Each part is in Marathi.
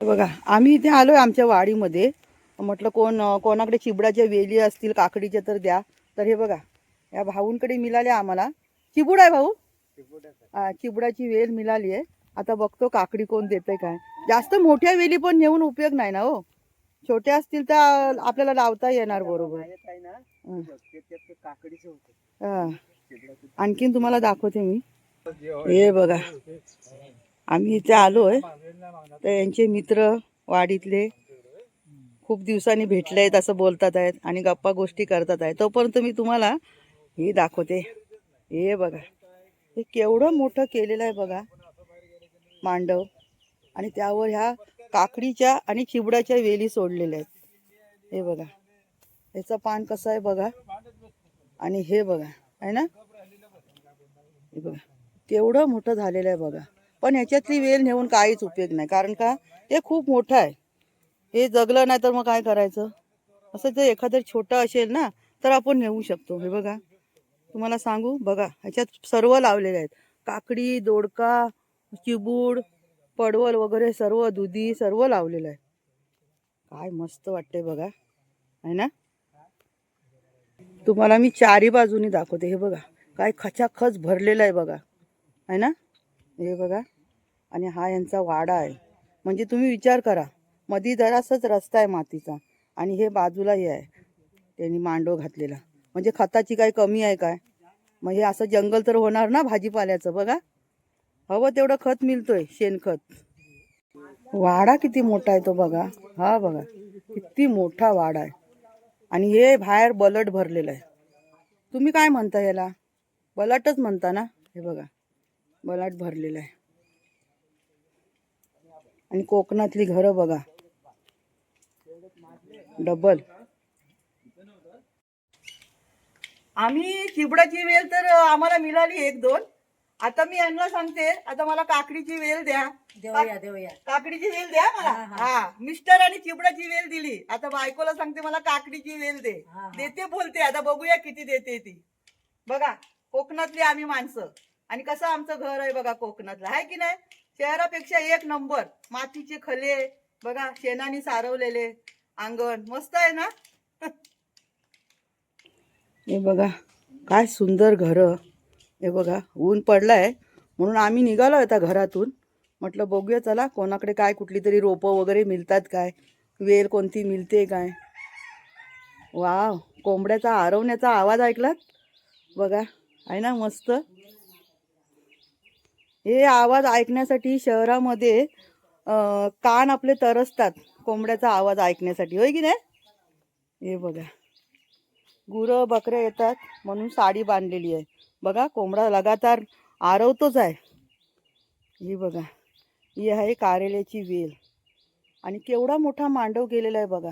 बघा आम्ही इथे आलोय आमच्या वाडीमध्ये. म्हटलं कोण कोणाकडे चिबडाच्या वेली असतील काकडीच्या तर द्या. तर हे बघा या भाऊंकडे मिळाले आम्हाला. चिबूड आहे भाऊ? चिबडाची वेल मिळाली आहे. आता बघतो काकडी कोण देतंय काय. जास्त मोठ्या वेली पण नेऊन उपयोग नाही ना हो. छोट्या असतील तर आपल्याला लावता येणार बरोबर. आणखीन तुम्हाला दाखवते मी. हे बघा आम्ही इथे आलोय. तर यांचे मित्र वाडीतले खूप दिवसांनी भेटले आहेत असं बोलतात आहेत आणि गप्पा गोष्टी करतात आहेत. तोपर्यंत मी तुम्हाला हे दाखवते. हे बघा. हे केवढं मोठं केलेलं आहे बघा. मांडव. आणि त्यावर ह्या काकडीच्या आणि चिबडाच्या वेली सोडलेल्या आहेत. हे बघा. याचं पान कसं आहे बघा. आणि हे बघा. आहे ना? हे बघा. केवढं मोठं झालेलं आहे बघा. पण ह्याच्यातली वेल नेऊन काहीच उपयोग नाही. कारण का? हे खूप मोठं आहे. हे जगलं नाही तर मग काय करायचं? असं जर एखादं छोटं असेल ना तर आपण नेऊ शकतो. हे बघा. तुम्हाला सांगू? बघा. ह्याच्यात सर्व लावलेले आहेत. काकडी दोडका चिबूड पडवल वगैरे सर्व दुधी सर्व लावलेलं आहे. काय मस्त वाटते बघा. आहे ना? तुम्हाला मी चारी बाजूनी दाखवते. हे बघा. काय खचाखच भरलेलं आहे बघा. आहे ना? हे बघा. आणि हा यांचा वाडा आहे. म्हणजे तुम्ही विचार करा. मधी जरासाच रस्ता आहे मातीचा. आणि हे बाजूला हे आहे. त्यांनी मांडव घातलेला. म्हणजे खताची काय कमी आहे काय? मग हे असं जंगल तर होणार ना भाजीपाल्याचं बघा. हवं तेवढं खत मिळतोय शेणखत. वाडा किती मोठा आहे तो बघा. हा बघा. किती मोठा वाडा आहे. आणि हे बाहेर बलट भरलेलं आहे. तुम्ही काय म्हणता याला बलटच म्हणता ना? हे बघा. बलाट भरलेलं आहे. आणि कोकणातली घरं बघा. डबल. आम्ही चिबडाची वेल तर आम्हाला मिळाली एक दोन. आता मी यांना सांगते आता मला काकडीची वेल द्या. देऊया देऊया. काकडीची वेल द्या मला. हा मिस्टर आणि चिबडाची वेल दिली. आता बायकोला सांगते मला काकडीची वेल दे. हा, हा. देते बोलते आता बघूया किती देते ती. बघा कोकणातली आम्ही माणसं. आणि कसं आमचं घर आहे बघा कोकणातलं. आहे की नाही? शहरापेक्षा एक नंबर. मातीचे खले बघा शेणाने सारवलेले अंगण. मस्त आहे ना? हे बघा काय सुंदर घर. हे बघा ऊन पडलाय. म्हणून आम्ही निघालो आता घरातून. म्हटलं बघूया चला कोणाकडे काय कुठली तरी रोपं वगैरे मिळतात काय? वेल कोणती मिळते काय? वाव कोंबड्याचा आरवण्याचा आवाज ऐकलात? बघा आहे ना मस्त? हे आवाज ऐकण्यासाठी शहरामध्ये कान आपले तरसतात कोंबड्याचा आवाज ऐकण्यासाठी. होय की नाही? हे बघा. गुरं बकऱ्या येतात म्हणून साडी बांधलेली आहे. बघा कोंबडा लगातार आरवतोच आहे. ही बघा. ही आहे कारेल्याची वेल. आणि केवढा मोठा मांडव गेलेला आहे बघा.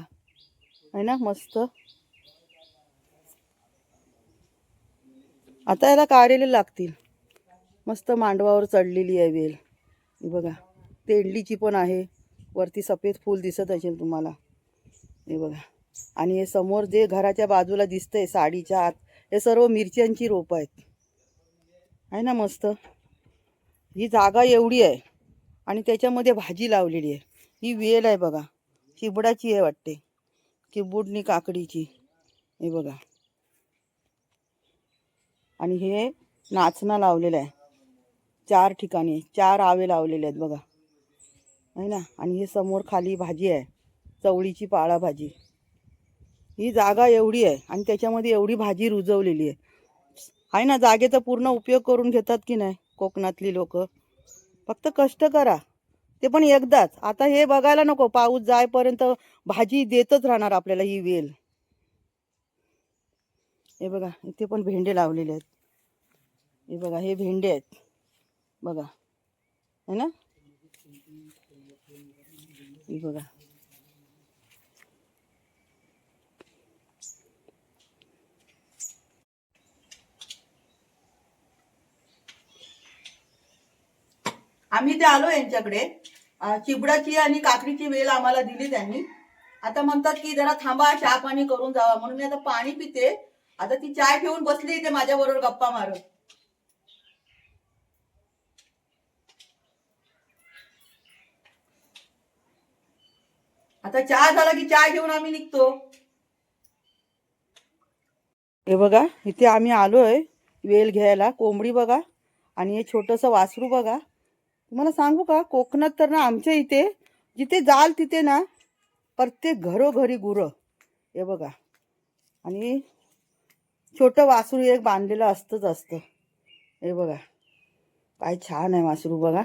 आहे ना मस्त. आता याला कारेले लागतील. मस्त मांडवावर चढलेली आहे वेल. ही बघा तेंडलीची पण आहे. वरती सफेद फूल दिसत असेल तुम्हाला. हे बघा. आणि हे समोर जे घराच्या बाजूला दिसतंय साडीच्या आत हे सर्व मिरच्यांची रोपं आहेत. आहे ना मस्त? ही जागा एवढी आहे आणि त्याच्यामध्ये भाजी लावलेली आहे. ही वेल आहे बघा. चिबडाची आहे वाटते. चिबुडनी काकडीची. हे बघा. आणि हे नाचणं लावलेलं आहे. चार ठिकाणी चार आवे लावलेले आहेत बघा. आहे ना? आणि हे समोर खाली भाजी आहे. चवळीची पाळाभाजी ही जागा एवढी आहे आणि त्याच्यामध्ये एवढी भाजी रुजवलेली आहे. आहे ना? जागेचा पूर्ण उपयोग करून घेतात की नाही कोकणातली लोक? फक्त कष्ट करा. ते पण एकदाच. आता हे बघायला नको. पाऊस जायपर्यंत भाजी देतच राहणार आपल्याला ही वेल. हे बघा इथे पण भेंडे लावलेले आहेत. हे बघा हे भेंडे आहेत. बघा. है ना? बघा. आम्ही ते आलो यांच्याकडे. चिबडाची आणि काकडीची वेल आम्हाला दिली त्यांनी. आता म्हणतात की जरा थांबा चहा पाणी करून जावा. म्हणून मी आता पाणी पिते. आता ती चाय ठेवून बसली इथे माझ्या बरोबर गप्पा मारत. आता चहा झाला की चहा घेऊन आम्ही निघतो. हे बघा इथे आम्ही आलोय वेल घ्यायला. कोंबडी बघा आणि हे छोटंसं वासरू बघा. तुम्हाला सांगू का कोकणात तर ना आमच्या इथे जिथे जाल तिथे ना प्रत्येक घरोघरी गुरं. हे बघा. आणि छोटं वासरू एक बांधलेलं असतंच असतं. हे बघा. काय छान आहे वासरू बघा.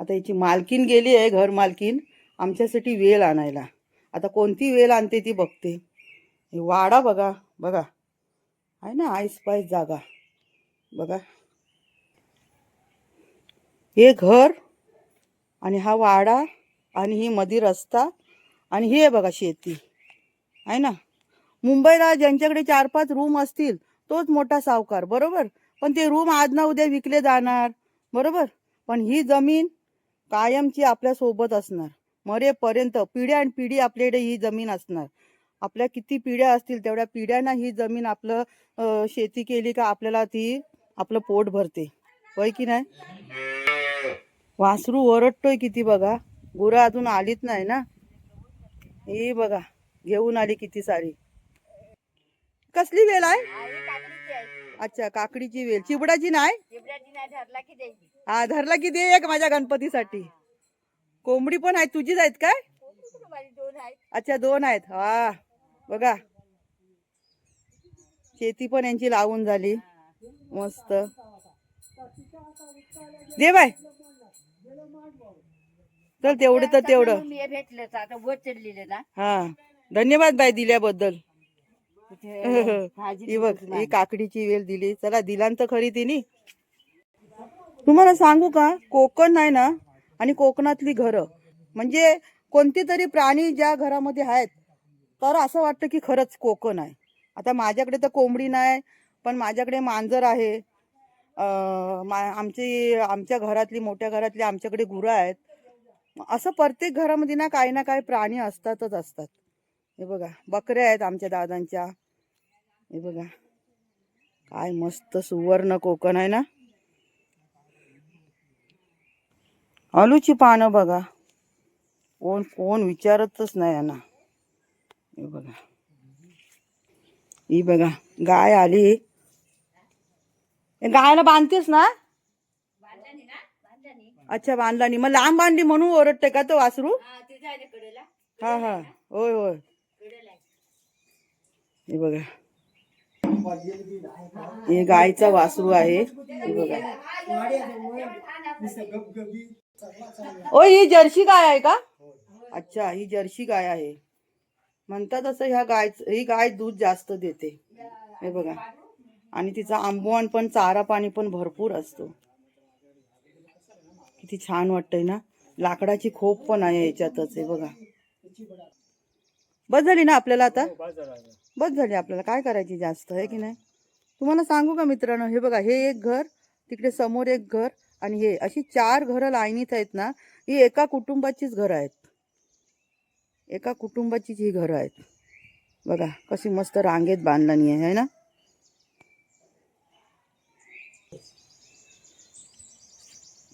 आता याची मालकीन गेली आहे घर मालकीन. आमच्यासाठी वेल आणायला. आता कोणती वेल आणते ती बघते. वाडा बघा बघा. आहे ना आईस पाईस जागा. बघा. हे घर आणि हा वाडा आणि ही मधी रस्ता आणि हे बघा शेती. आहे ना? मुंबईला ज्यांच्याकडे चार पाच रूम असतील तोच मोठा सावकार बरोबर? पण ते रूम आज ना उद्या विकले जाणार बरोबर? पण ही जमीन कायमची आपल्यासोबत असणार. मरेपर्यंत पिढ्या आणि पिढी आपल्याकडे ही जमीन असणार. आपल्या किती पिढ्या असतील तेवढ्या पिढ्यांना ही जमीन आपलं शेती केली का आपल्याला ती आपलं पोट भरते. होय की नाही? वासरू ओरडतोय किती बघा. गुरं अजून आलीच नाही ना. हे बघा घेऊन आली किती सारी. कसली वेल आहे? अच्छा काकडीची वेल. चिबडाची नाही? हा धरला की दे एक माझ्या गणपतीसाठी. कोंबडी पण आहे तुझीच आहेत काय? अच्छा दोन आहेत. हा बघा. शेती पण यांची लावून झाली. मस्त. दे बाय. चल तेवढं तर तेवढं. भेटलं तर आता वर चढलेले ना. हा. धन्यवाद बाय दिल्याबद्दल. ही बघ ही काकडीची वेल दिली. चला दिलांत खरी तिने. तुम्हाला सांगू का कोकण आहे ना आणि कोकणातली घरं. म्हणजे कोणते तरी प्राणी ज्या घरामध्ये आहेत तर असं वाटतं की खरंच कोकण आहे. आता माझ्याकडे तर कोंबडी नाही पण माझ्याकडे मांजर आहे. मा- आमची आमच्या घरातली मोठ्या घरातली आमच्याकडे गुरं आहेत. असं प्रत्येक घरामध्ये ना काही ना काही प्राणी असतातच असतात. हे बघा बकऱ्या आहेत आमच्या दादांच्या. हे बघा काय मस्त सुवर्ण कोकण आहे ना? आलूची पानं बघा. कोण कोण विचारतच नाही यांना. हे बघा. ही बघा गाय आली. हे गायला बांधतेस ना? अच्छा बांधला नाही मग लांब बांधली म्हणून ओरडते का तो वासरू? हा हा. होय होय. हे बघा. हे गायचा वासरू आहे. हे बघा. ओ ही जर्सी गाय आहे का? अच्छा ही जर्सी गाय आहे. म्हणतात असं ह्या गाय ही गाय दूध जास्त देते. हे बघा. आणि तिचा आंबवण पण चारा पाणी पण भरपूर असतो. किती छान वाटतंय ना? लाकडाची खोप पण आहे याच्यातच हे बघा. बस झाली ना आपल्याला आता? बस झाली आपल्याला. काय करायची जास्त आहे की नाही? तुम्हाला सांगू का मित्रांनो? हे बघा हे एक घर तिकडे समोर एक घर. आणि हे अशी चार घरं लाईनीत आहेत ना ही एका कुटुंबाचीच घरं आहेत. एका कुटुंबाचीच ही घरं आहेत. बघा कशी मस्त रांगेत बांधणी आहे है ना?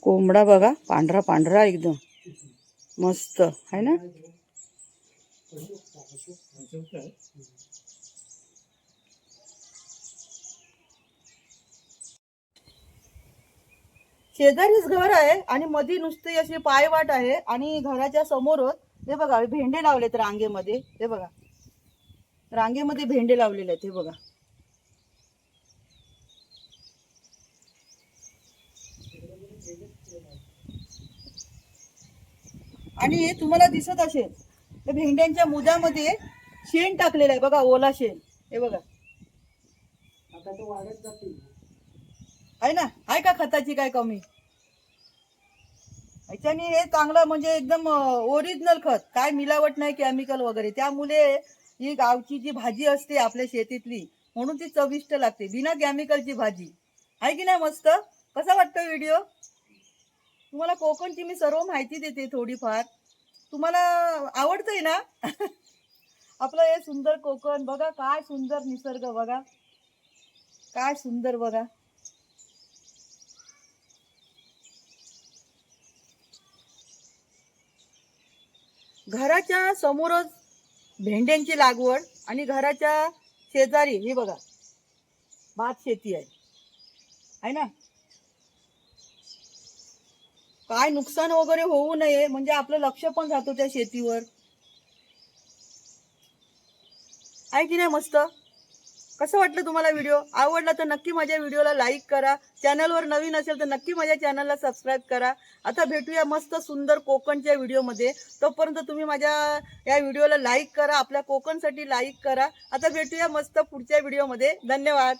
कोंबडा बघा पांढरा पांढरा एकदम. मस्त आहे ना? शेजारीच घर आहे आणि मधी नुसती अशी पायवाट आहे आणि घराच्या समोरच हे बघा भेंडे लावलेत रांगेमध्ये. हे बघा. रांगेमध्ये भेंडे लावलेले आहेत हे बघा. आणि तुम्हाला दिसत असेल तर भेंड्यांच्या मुदामध्ये शेण टाकलेलं आहे. बघा ओला शेण. हे बघा. आहे ना? आहे का खताची काय कमी? ह्याच्याने हे चांगलं म्हणजे एकदम ओरिजिनल खत. काय मिलावट नाही केमिकल वगैरे. त्यामुळे ही गावची जी भाजी असते आपल्या शेतीतली म्हणून ती चविष्ट लागते. बिना केमिकलची भाजी. आहे की नाही मस्त? कसा वाटतो व्हिडिओ तुम्हाला कोकणची मी सर्व माहिती देते थोडीफार. तुम्हाला आवडतंय ना? आपलं हे सुंदर कोकण बघा काय सुंदर निसर्ग बघा. काय सुंदर बघा. घराच्या समोरच भेंड्यांची लागवड आणि घराच्या शेजारी हे बघा भात शेती आहे. आहे ना? काय नुकसान वगैरे होऊ नये म्हणजे आपलं लक्ष पण जातो त्या शेतीवर. आहे की नाही मस्त? कसं वाटलं तुम्हाला व्हिडिओ आवडला तर नक्की माझ्या व्हिडिओला लाईक करा. चॅनलवर नवीन असेल तर नक्की माझ्या चॅनलला सबस्क्राईब करा. आता भेटूया मस्त सुंदर कोकणच्या व्हिडिओमध्ये तोपर्यंत तुम्ही माझ्या या व्हिडिओला लाईक करा. आपल्या कोकणसाठी लाईक करा. आता भेटूया मस्त पुढच्या व्हिडिओमध्ये धन्यवाद.